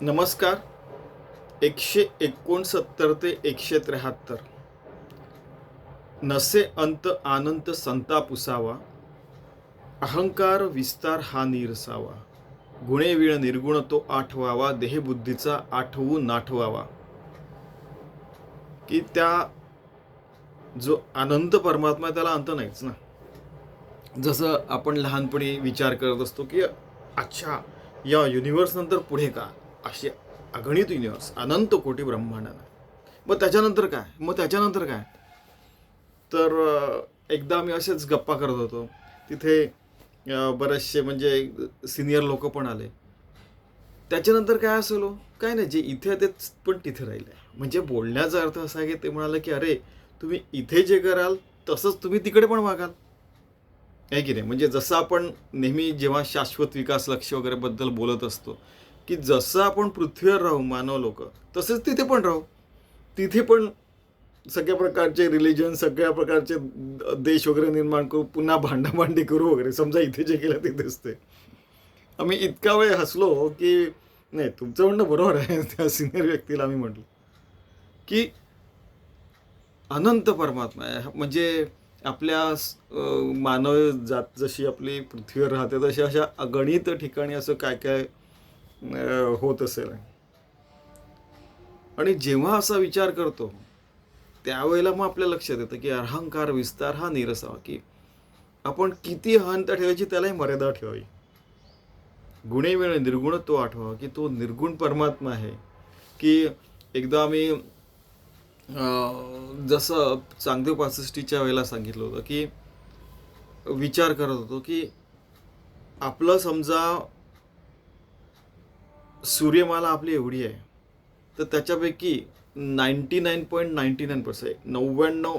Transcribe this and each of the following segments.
नमस्कार. एकशे एकोणसत्तर ते एकशे त्र्याहत्तर. नसे अंत आनंत संताप उसावा. अहंकार विस्तार हा निरसावा गुणे निर्गुण तो आठवावा. देहबुद्धीचा आठवून नाठवावा. की त्या जो आनंद परमात्मा आहे त्याला अंत नाहीच ना. जसं आपण लहानपणी विचार करत असतो की अच्छा या युनिव्हर्स नंतर पुढे का? अशी अगणित युनिवर्स अनंत कोटी ब्रह्मांडानं. मग त्याच्यानंतर काय? मग त्याच्यानंतर काय? तर एकदा आम्ही असेच गप्पा करत होतो. तिथे बरेचसे म्हणजे सिनियर लोक पण आले. त्याच्यानंतर काय असेल? काय नाही जे इथे ते तेच पण तिथे राहिले. म्हणजे बोलण्याचा अर्थ असा आहे की ते म्हणाले की अरे तुम्ही इथे जे कराल तसंच तुम्ही तिकडे पण वागाल. आहे की नाही? म्हणजे जसं आपण नेहमी जेव्हा शाश्वत विकास लक्ष वगैरेबद्दल बोलत असतो की जसं आपण पृथ्वीवर राहू मानव लोक तसेच तिथे पण राहू. तिथे पण सगळ्या प्रकारचे रिलिजन सगळ्या प्रकारचे देश वगैरे निर्माण करू पुन्हा भांडाभांडी करू वगैरे. समजा इथे जे केलं तिथेच ते आम्ही इतका वेळ हसलो की नाही तुमचं म्हणणं बरोबर आहे. त्या सिनियर व्यक्तीला आम्ही म्हटलं की अनंत परमात्मा आहे. म्हणजे आपल्या मानव जात जशी आपली पृथ्वीवर राहते तशी अशा अगणित ठिकाणी असं काय काय होत असेल. आणि जेव्हा असा विचार करतो त्यावेळेला मग आपल्या लक्षात येतं की अहंकार विस्तार हा निरसावा की आपण किती अहंता ठेवायची त्यालाही मर्यादा ठेवावी. गुणे वेळ निर्गुण तो आठवा की तो निर्गुण परमात्मा आहे. की एकदा आम्ही जसं चांगदेव पासष्टीच्या वेळेला सांगितलं होतं की विचार करत होतो की आपलं समजा सूर्यमाला आपली एवढी आहे. तर त्याच्यापैकी ninety nine point ninety nine percent नव्याण्णव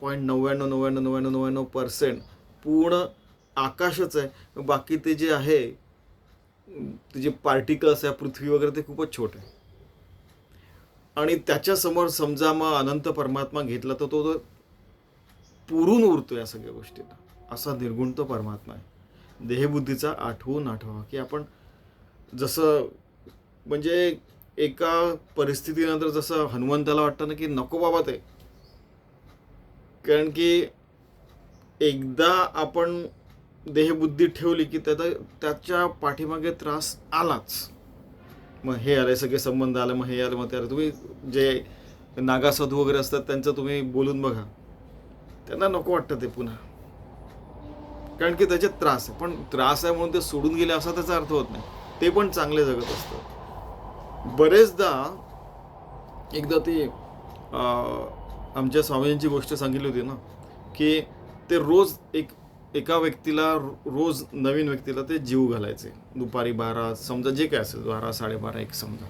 पॉईंट नव्याण्णव नव्याण्णव नव्याण्णव नव्याण्णव पर्सेंट पूर्ण आकाशच आहे. बाकी ते जे आहे ते जे पार्टिकल्स आहे पृथ्वी वगैरे ते खूपच छोट आहे. आणि त्याच्यासमोर समजा मग अनंत परमात्मा घेतला तर तो तर पुरून उरतो या सगळ्या गोष्टीला. असा निर्गुण तो परमात्मा आहे. देहबुद्धीचा आठवून आठवा की आपण जसं म्हणजे एका परिस्थितीनंतर जसं हनुमंताला वाटतं ना की नको बाबा ते. कारण की एकदा आपण देहबुद्धी ठेवली की त्याचा त्याच्या पाठीमागे त्रास आलाच. मग हे आले सगळे संबंध आले मग हे आले मग ते आले. तुम्ही जे नागासाधू वगैरे असतात त्यांचं तुम्ही बोलून बघा. त्यांना नको वाटतं ते पुन्हा. कारण की त्याच्यात त्रास आहे. पण त्रास आहे म्हणून ते सोडून गेले असा त्याचा अर्थ होत नाही. ते पण चांगले जगत असतं बरेचदा एकदा ती आमच्या स्वामींची गोष्ट सांगितली होती ना की ते रोज एक एका व्यक्तीला रोज नवीन व्यक्तीला ते जीव घालायचे. दुपारी बारा समजा जे काय असेल बारा साडेबारा एक समजा.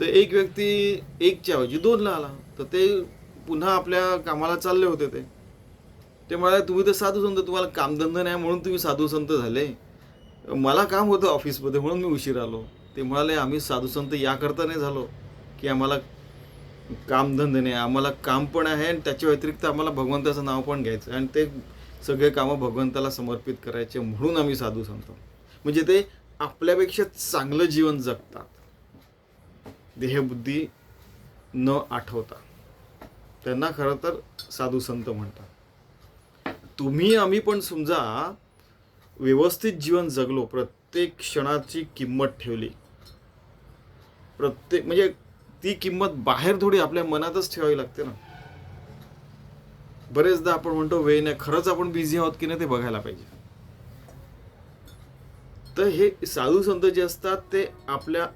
तर एक व्यक्ती एकच्या ऐवजी दोनला आला तर ते पुन्हा आपल्या कामाला चालले होते ते. ते म्हणाले तुम्ही तर साधू संत तुम्हाला कामधंदा नाही म्हणून तुम्ही साधू संत झाले. मला काम होतं ऑफिसमध्ये म्हणून मी उशीर आलो. ते म्हणाले आम्ही साधू संत याकरता नाही झालो की आम्हाला कामधंदे नाही. आम्हाला काम पण आहे आणि त्याच्या व्यतिरिक्त आम्हाला भगवंताचं नाव पण घ्यायचं आणि ते सगळे कामं भगवंताला समर्पित करायचे म्हणून आम्ही साधू संत म्हणजे ते आपल्यापेक्षा चांगलं जीवन जगतात. देहबुद्धी न आठवता. त्यांना खरं तर साधू संत म्हणतात. तुम्ही आम्ही पण समजा व्यवस्थित जीवन जगलो प्रत्येक क्षणाची किंमत ठेवली. प्रत्येक म्हणजे ती किंमत बाहेर थोडी आपल्या मनातच ठेवावी लागते ना. बरेचदा आपण म्हणतो वेळ नाही. खरंच आपण बिझी आहोत की नाही ते बघायला पाहिजे. तर हे साधू संत जे असतात ते आपल्या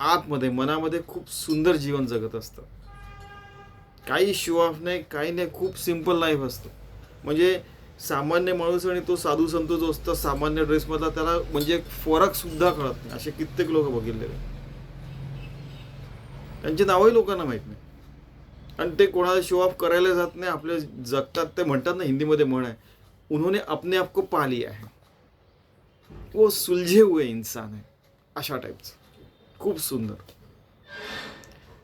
आतमध्ये मनामध्ये खूप सुंदर जीवन जगत असतात. काही शो ऑफ नाही काही नाही खूप सिंपल लाईफ असतं. म्हणजे सामान्य माणूस आणि तो साधू संत जो असतो सामान्य ड्रेसमधला त्याला म्हणजे फरक सुद्धा कळत नाही. असे कित्येक लोक बघितलेले. त्यांची नावही लोकांना माहीत नाही. आणि ते कोणाला शो ऑफ करायला जात नाही आपले जगतात ते म्हणतात ना हिंदीमध्ये म्हण आहे उन्होंने अपने आप को पा लिया है. वो सुलझे हुए इंसान है अशा टाईपचं खूप सुंदर.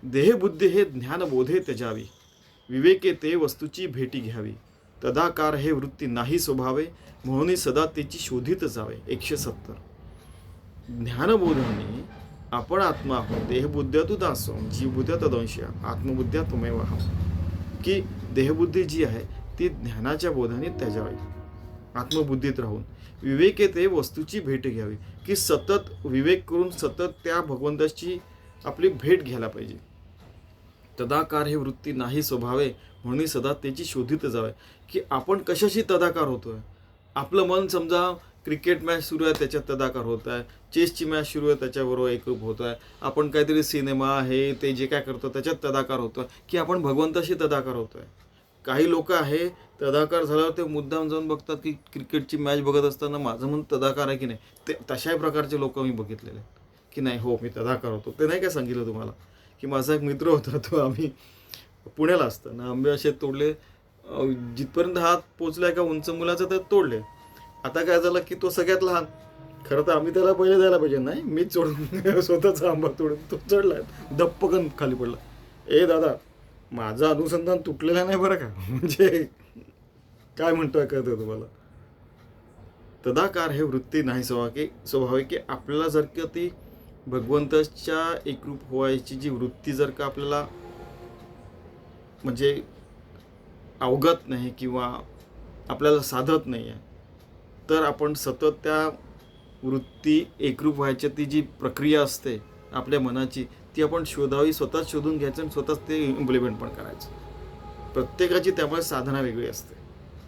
देहबुद्धी हे ज्ञानबोधे त्याजावी. विवेके ते वस्तूची भेटी घ्यावी. तदाकार हे वृत्ती नाही स्वभावे म्हणून सदा त्याची शोधित जावे. एकशे सत्तर. ज्ञानबोधाने आपण आत्मा आहोत देहबुद्ध्या तू दासो जीवबुद्ध्या तदंश आत्मबुद्ध्या तुमेव हा की देहबुद्धी जी आहे ती ज्ञानाच्या बोधाने त्याजावी आत्मबुद्धीत राहून विवेकेते वस्तूची भेट घ्यावी की सतत विवेक करून सतत त्या भगवंताची आपली भेट घ्यायला पाहिजे. तदाकार हे वृत्ती नाही स्वभावे म्हणून सदा त्याची शोधित जावे. की आपण कशाशी तदाकार होतोय? आपलं मन समजा क्रिकेट मॅच सुरू आहे त्याच्यात तदाकार होत आहे. चेसची मॅच सुरू आहे त्याच्याबरोबर एकरूप होतो आहे आपण काहीतरी सिनेमा आहे ते जे काय करतो त्याच्यात तदाकार होतो आहे की आपण भगवंताशी तदाकार होतो आहे काही लोक आहे तदाकार झाल्यावर ते मुद्दाम जाऊन बघतात की क्रिकेटची मॅच बघत असताना माझं मन तदाकार आहे की नाही? ते तशाही प्रकारचे लोक मी बघितलेले आहेत. की नाही हो मी तदाकार होतो. ते नाही काय सांगितलं तुम्हाला? की माझा एक मित्र होता तो आम्ही पुण्याला असताना आंबे असे तोडले. जिथपर्यंत हात पोचला का उंच मुलाचं तर तोडले. आता काय झालं की तो सगळ्यात लहान खरं तर आम्ही त्याला पहिले द्यायला पाहिजे. नाही मीच चोडून स्वतःचा आंबा तोडून तो चढलाय. दप्पकन खाली पडला. ए दादा माझं अनुसंधान तुटलेलं नाही बरं का? म्हणजे काय म्हणतोय कळतं तुम्हाला? तदाकार हे वृत्ती नाही स्वभाविक की की आपल्याला जर का ती भगवंताच्या एकरूप व्हायची जी वृत्ती जर का आपल्याला म्हणजे अवगत नाही किंवा आपल्याला साधत नाही आहे तर आपण सतत त्या वृत्ती एकरूप व्हायची ती जी प्रक्रिया असते आपल्या मनाची ती आपण शोधावी स्वतःच शोधून घ्यायचं आणि स्वतःच ते इम्प्लिमेंट पण करायचं. प्रत्येकाची त्यामुळे साधना वेगळी असते.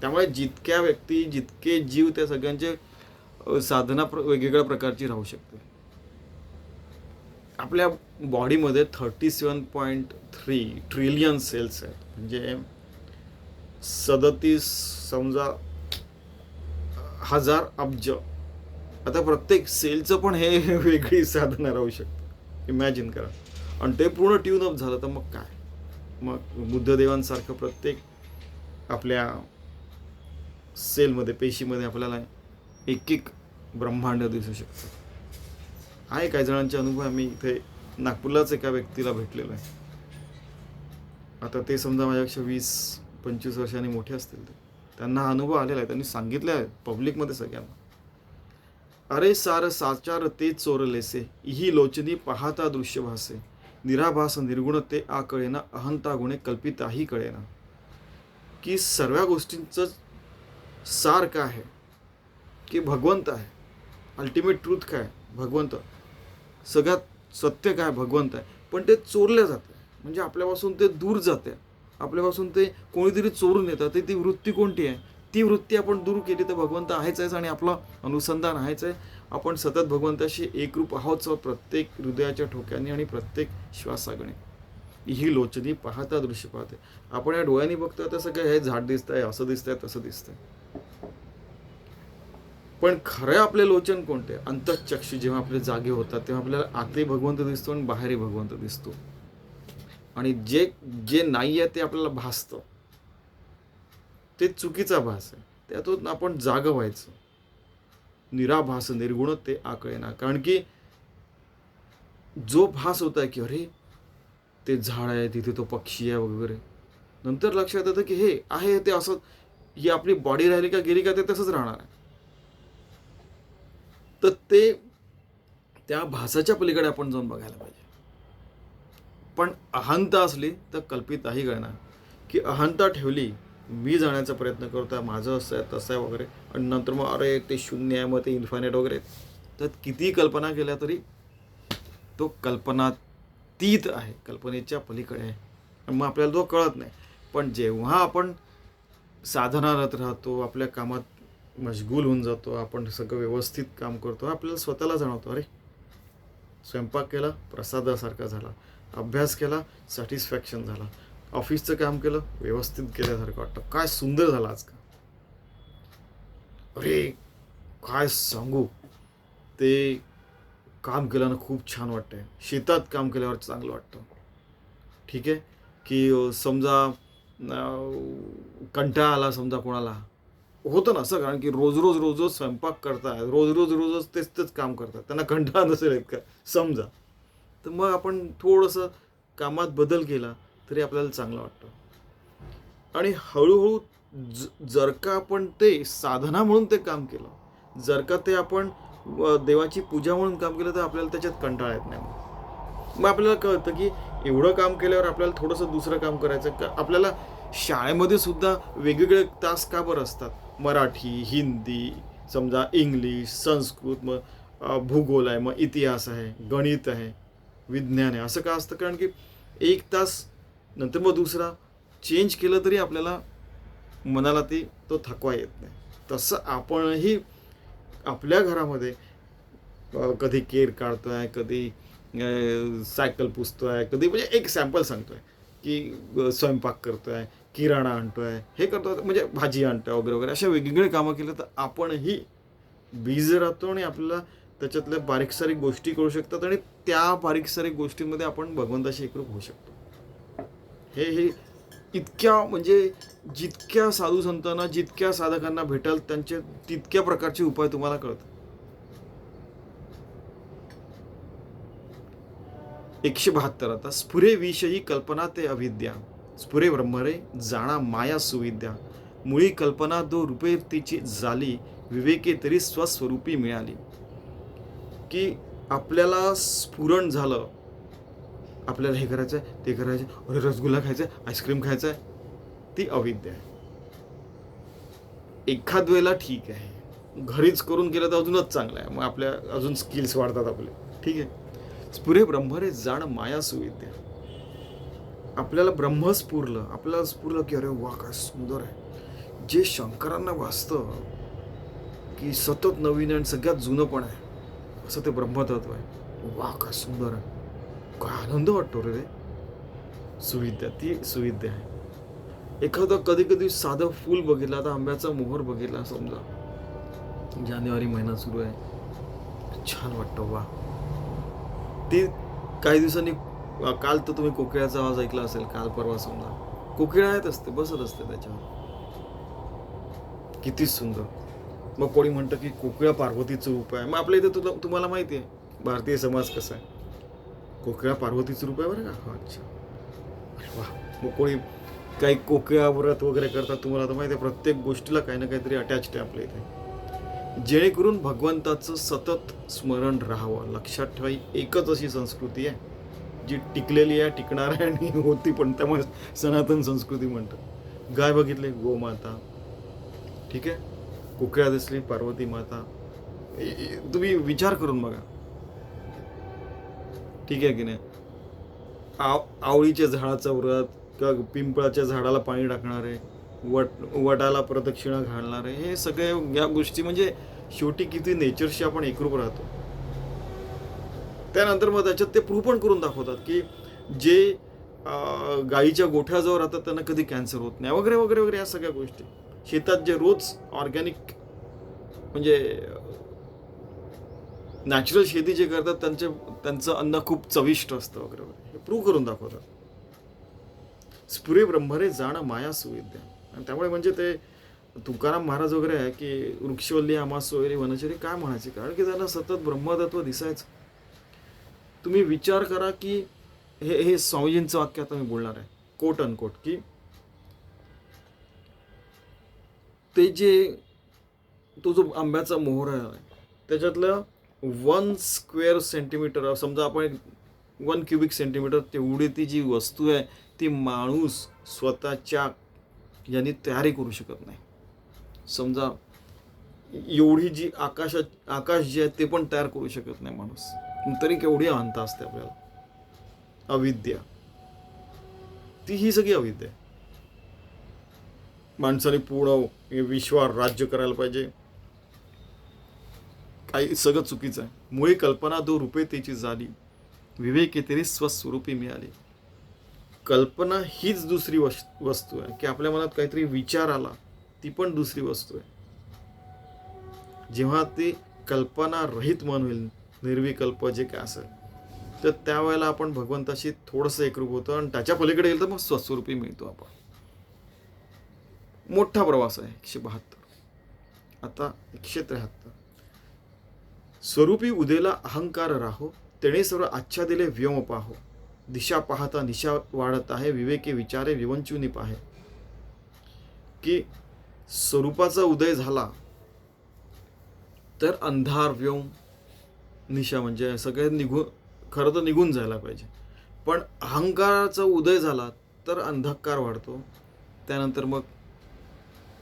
त्यामुळे जितक्या व्यक्ती जितके जीव त्या सगळ्यांचे साधना प्र वेगवेगळ्या प्रकारची राहू शकते. आपल्या बॉडीमध्ये thirty seven point three trillion cells आहेत. म्हणजे सदतीस समजा हजार अब्ज आता प्रत्येक सेलचं पण हे वेगळी साधना राहू शकते. इमॅजिन करा. आणि ते पूर्ण ट्यून अप झालं तर मग काय? मग बुद्धदेवांसारखं प्रत्येक आपल्या सेलमध्ये पेशीमध्ये आपल्याला एक एक ब्रह्मांड दिसू शकतं. आहे काही जणांचे अनुभव आम्ही इथे नागपूरलाच एका व्यक्तीला भेटलेलो आहे. आता ते समजा माझ्यापेक्षा वीस पंचवीस वर्षांनी मोठे असतील ते त्यांना अनुभव आलेला आहे. त्यांनी सांगितलं आहे पब्लिकमध्ये सगळ्यांना. अरे सार साचार ते चोरलेसे ही लोचनी पाहता दृश्य भासे निराभास निर्गुण ते आ कळेना अहंता गुणे कल्पिताही कळेना. की सर्व गोष्टींचं सार काय आहे? की भगवंत आहे? अल्टिमेट ट्रूथ काय भगवंत. सगळ्यात सत्य काय भगवंत आहे. पण ते चोरले जाते. म्हणजे आपल्यापासून ते दूर जाते. आपल्यापासून ते कोणीतरी चोरून येतात ते ती वृत्ती कोणती आहे? ती वृत्ती आपण दूर केली तर भगवंत आहेच आहेच आणि आपलं अनुसंधान आहेच आहे. आपण सतत भगवंताशी एकरूप आहोत प्रत्येक हृदयाच्या ठोक्याने आणि प्रत्येक श्वासागणे ही लोचनी पाहता दृश्य पाहते. आपण या डोळ्यांनी बघतोय तसं काय हे झाड दिसतंय असं दिसतंय तसं दिसतंय. पण खरं आपले लोचन कोणते? अंतचक्षु जेव्हा आपले जागे होतात तेव्हा आपल्याला आतही भगवंत दिसतो आणि बाहेरही भगवंत दिसतो. आणि जे जे नाही आहे ते आपल्याला भासतं. ते चुकीचा भास आहे. त्यातून आपण जाग व्हायचं. निराभास निर्गुण ते आकळेना. कारण की जो भास होता की अरे ते झाड आहे तिथे तो पक्षी आहे वगैरे. नंतर लक्षात येतं की हे आहे ते असं ही आपली बॉडी राहिली का गेली का ते तसंच राहणार आहे. तर ते त्या भासाच्या पलीकडे आपण जाऊन बघायला पाहिजे. पण अहंता असली तर कल्पिताही कळणार की अहंता ठेवली मी जाण्याचा प्रयत्न करतोय माझं असं आहे तसं आहे वगैरे. आणि नंतर मग अरे ते शून्य आहे मग ते इन्फायनेट वगैरे. तर किती कल्पना केल्या तरी तो कल्पनातीत आहे कल्पनेच्या पलीकडे आहे. मग आपल्याला तो कळत नाही. पण जेव्हा आपण साधनारत राहतो आपल्या कामात मशगूल होऊन जातो आपण सगळं व्यवस्थित काम करतो आपल्याला स्वतःला जाणवतो अरे स्वयंपाक केला प्रसादासारखा झाला. अभ्यास केला सॅटिस्फॅक्शन झाला. ऑफिसचं काम केलं व्यवस्थित केल्यासारखं वाटतं. काय सुंदर झालं आज का? अरे काय सांगू? ते काम केल्यानं खूप छान वाटतंय. शेतात काम केल्यावर चांगलं वाटतं. ठीक आहे? की समजा कंटाळा आला समजा कोणाला. होतं ना असं कारण की रोज रोज रोज रोज स्वयंपाक करताय रोज रोज रोजच तेच तेच काम करतात. त्यांना कंटाळा नसेल का समजा. तर मग आपण थोडंसं कामात बदल केला. तरी आपल्याला चांगलं वाटतं. आणि हळूहळू ज जर का आपण ते साधना म्हणून ते काम केलं जर का ते आपण व देवाची पूजा म्हणून काम केलं तर आपल्याला त्याच्यात कंटाळा येत नाही. मग आपल्याला कळतं की एवढं काम केल्यावर आपल्याला थोडंसं दुसरं काम करायचं का आपल्याला शाळेमध्ये सुद्धा वेगवेगळे तास का बरं असतात? मराठी हिंदी समजा इंग्लिश संस्कृत मग भूगोल आहे मग इतिहास आहे गणित आहे विज्ञान आहे असं का असतं? कारण की एक तास नंतर मग दुसरा चेंज केलं तरी आपल्याला मनाला ती तो थकवा येत नाही. तसं आपणही आपल्या घरामध्ये कधी केर काढतोय कधी सायकल सायकल पुसतोय कधी म्हणजे एक सॅम्पल सांगतोय की स्वयंपाक स्वयंपाक करतोय किराणा आणतोय हे करतो म्हणजे भाजी आणतोय वगैरे वगैरे अशा वेगवेगळे कामं केलं तर आपणही बिझी राहतो आणि आपल्याला त्याच्यातल्या बारीक सारीक गोष्टी करू शकतात आणि त्या बारीक सारीक गोष्टींमध्ये आपण भगवंताशी एकरूप होऊ शकतो. हे हे इतक्या म्हणजे जितक्या साधू संतांना जितक्या साधकांना भेटल त्यांचे तितक्या प्रकारचे उपाय तुम्हाला कळत एकशे बहात्तर आता स्फुरे विषयी कल्पना ते अविद्या. स्फुरे ब्रह्मरे जाणा माया सुविद्या. मुळी कल्पना दो रूपे तिची झाली विवेके तरी स्वस्वरूपी मिळाली. की आपल्याला स्फुरण झालं आपल्याला हे करायचं आहे ते करायचं आहे अरे रसगुल्ला खायचा आहे आईस्क्रीम खायचं आहे ती अविद्या आहे. एखाद वेळेला ठीक आहे. घरीच करून केलं तर अजूनच चांगलं आहे. मग आपल्या अजून स्किल्स वाढतात आपले. ठीक आहे? स्फुरे ब्रह्मरे जाण माया सुविद्या. आपल्याला ब्रह्म स्फुरलं आपल्याला स्फुरलं की अरे वा काय सुंदर आहे. जे शंकरांना वाचतं की सतत नवीन आणि सगळ्यात जुनं पण आहे असं ते ब्रह्मतत्व आहे. वा काय सुंदर आहे. आनंद वाटतो रे. रे सुविद्या ती सुविद्या आहे. एखादं कधी कधी साधं फूल बघितलं आता आंब्याचा मोहर बघितला समजा. जानेवारी महिना सुरू आहे. छान वाटतं वा ते काही दिवसांनी काल तर तुम्ही कोकिळाचा आवाज ऐकला असेल काल परवा समजा. कोकिळा येत असते बसत असते त्याच्यावर. किती सुंदर. मग कोणी म्हणतं की कोकिळा पार्वतीचं रूप आहे. मग आपल्या इथे तुला तुम्हाला माहिती आहे भारतीय समाज कसा आहे. कोकिळा पार्वतीचं रूप आहे बरं का? अच्छा. अरे वा. मग कोणी काही कोकिळा व्रत वगैरे करतात तुम्हाला तर माहिती आहे प्रत्येक गोष्टीला काही ना काहीतरी अटॅच आहे आपल्या इथे. जेणेकरून भगवंताचं सतत स्मरण राहावं. लक्षात ठेवा एकच अशी संस्कृती आहे जी टिकलेली आहे टिकणार आहे आणि होती पण त्यामुळे सनातन संस्कृती म्हणतात. गाय बघितली गोमाता ठीक आहे? कुकड्या दिसली पार्वती माता. तुम्ही विचार करून बघा. ठीक आहे की नाही? आव आवळीच्या झाडाचं व्रत किंवा पिंपळाच्या झाडाला पाणी टाकणारे वट वटाला प्रदक्षिणा घालणारे हे सगळे या गोष्टी म्हणजे शेवटी किती नेचरशी आपण एकरूप राहतो. त्यानंतर मग त्याच्यात ते प्रूव्ह पण करून दाखवतात की जे गाईच्या गोठ्याजवळ राहतात त्यांना कधी कॅन्सर होत नाही वगैरे वगैरे वगैरे या सगळ्या गोष्टी. शेतात जे रोज ऑर्गॅनिक म्हणजे नॅचरल शेती जे करतात त्यांचे त्यांचं अन्न खूप चविष्ट असतं वगैरे वगैरे. हे प्रूव्ह करून दाखवतात. स्पुरे ब्रह्मरे जाणं माया सुविद्या. आणि त्यामुळे म्हणजे ते तुकाराम महाराज वगैरे आहे की वृक्षवल्ली आमास वगैरे वनचरी काय म्हणायचे? कारण की त्यांना सतत ब्रह्मतत्व दिसायचं. तुम्ही विचार करा की हे हे स्वामीजींचं वाक्य आता मी बोलणार आहे. कोट अनकोट की ते जे तो जो आंब्याचा मोहर आहे त्याच्यातलं वन स्क्वेअर सेंटीमीटर समजा आपण वन क्युबिक सेंटीमीटर तेवढी ती जी वस्तू आहे ती माणूस स्वतःच्या यांनी तयारी करू शकत नाही. समजा एवढी जी आकाशात आकाश जे आहे ते पण तयार करू शकत नाही माणूस. तरी केवढी अहंता असते आपल्याला. अविद्या. ती ही सगळी अविद्या आहे. माणसाने पूर्ण विश्वावर राज्य करायला पाहिजे. काही सगळं चुकीचं आहे. मुळे कल्पना दो रुपये त्याची झाली विवेक तरी स्वस्वरूपी मिळाली. कल्पना हीच दुसरी वस वस्तू आहे. की आपल्या मनात काहीतरी विचार आला ती पण दुसरी वस्तू आहे. जेव्हा ती कल्पना रहित मन होईल निर्विकल्प जे काय असेल तर त्यावेळेला आपण भगवंताशी थोडंसं एकरूप होतो आणि त्याच्या पलीकडे गेलं तर मग स्वस्वरूपी मिळतो आपण. मोठा प्रवास आहे एकशे बहात्तर. आता एकशे त्र्याहत्तर. स्वरूपी उदेला अहंकार राहो तेणे सर्व आच्छादिले व्योम पाहो. दिशा पाहता निशा वाढत आहे विवेके विचारे विवंचुनी पाहे. की स्वरूपाचा उदय झाला तर अंधार व्योम निशा म्हणजे सगळे निघून खरं तर निघून जायला पाहिजे. पण अहंकाराचा उदय झाला तर अंधकार वाढतो. त्यानंतर मग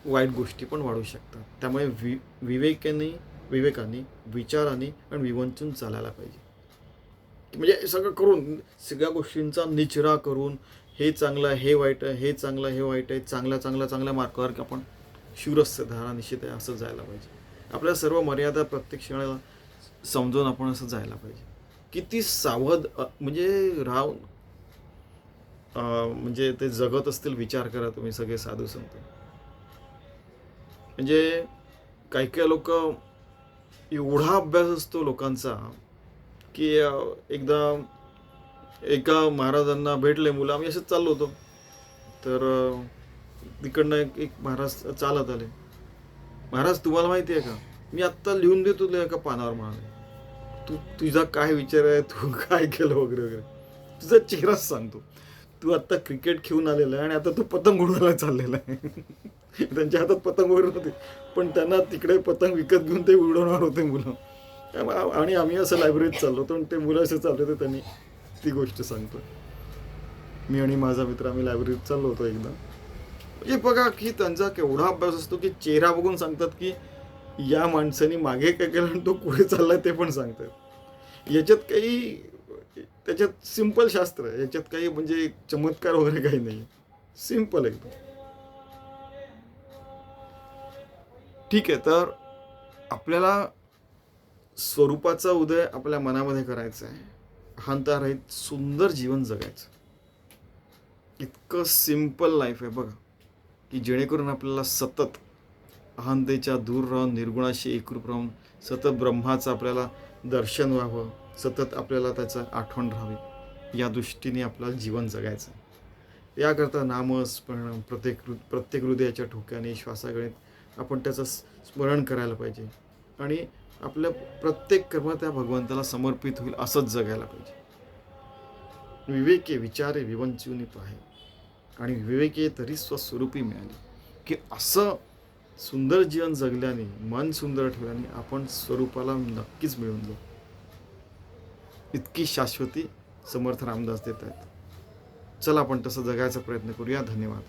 वाईट गोष्टी पण वाढू शकतात. त्यामुळे वि विवेकाने विवेकाने विचाराने आणि विवंचून चालायला पाहिजे. म्हणजे सगळं करून सगळ्या गोष्टींचा निचरा करून हे चांगलं आहे हे वाईट आहे हे चांगलं आहे हे वाईट आहे चांगल्या चांगल्या चांगल्या मार्गावर आपण शिवरस्य धारा निश्चित आहे असं जायला पाहिजे. आपल्या सर्व मर्यादा प्रत्येक क्षणाला समजून आपण असं जायला पाहिजे. किती सावध म्हणजे राहून म्हणजे ते जगत असतील विचार करा तुम्ही सगळे साधू संत. म्हणजे काही काही लोक एवढा अभ्यास असतो लोकांचा की एकदा एका महाराजांना भेटले मुलं आम्ही असंच चाललो होतो. तर तिकडनं एक एक महाराज चालत आले. महाराज तुम्हाला माहिती आहे का? मी आत्ता लिहून देतो तुला एका पानावर म्हणाले. तू तुझा काय विचार आहे? तू काय केलं वगैरे वगैरे? तुझा चेहराच सांगतो. तू आत्ता क्रिकेट खेळून आलेला आहे आणि आता तू पतंग उडवायला चाललेला आहे. त्यांच्या हातात पतंग वगैरे नव्हते. पण त्यांना तिकडे पतंग विकत घेऊन ते उडवणार होते मुलं. आणि आम्ही असं लायब्ररीत चाललो होतो आणि ते मुलं असे चालले होते त्यांनी ती गोष्ट सांगतो मी आणि माझा मित्र आम्ही लायब्ररीत चाललो होतो एकदा. म्हणजे बघा की त्यांचा केवढा अभ्यास असतो की चेहरा बघून सांगतात की या माणसाने मागे काय केलं आणि तो कुठे चाललाय ते पण सांगतात. याच्यात काही त्याच्यात सिंपल शास्त्र आहे. याच्यात काही म्हणजे चमत्कार वगैरे काही नाही. सिंपल एकदम. ठीक आहे तर आपल्याला स्वरूपाचा उदय आपल्या मनामध्ये करायचा आहे. अहंतारहित सुंदर जीवन जगायचं. इतकं सिंपल लाईफ आहे बघा की जेणेकरून आपल्याला सतत अहंतेच्या दूर राहून निर्गुणाशी एकरूप राहून सतत ब्रह्माचं आपल्याला दर्शन व्हावं सतत आपल्याला त्याचं आठवण राहावी या दृष्टीने आपल्याला जीवन जगायचं याकरता नामस्मरण प्रत्येक हृ प्रत्येक हृदयाच्या ठोक्याने श्वासागणित आपण त्याचं स्मरण करायला पाहिजे. आणि आपलं प्रत्येक कर्म त्या भगवंताला समर्पित होईल असंच जगायला पाहिजे. विवेके विचारे विवंचूनी पाहे. आणि विवेके तरी स्वस्वरूपी मिळाली की असं सुंदर जीवन जगल्याने मन सुंदर ठेवल्याने आपण स्वरूपाला नक्कीच मिळून जाऊ. इतकी शाश्वती समर्थ रामदास देत आहेत. चला आपण तसं जगायचा प्रयत्न करूया. धन्यवाद.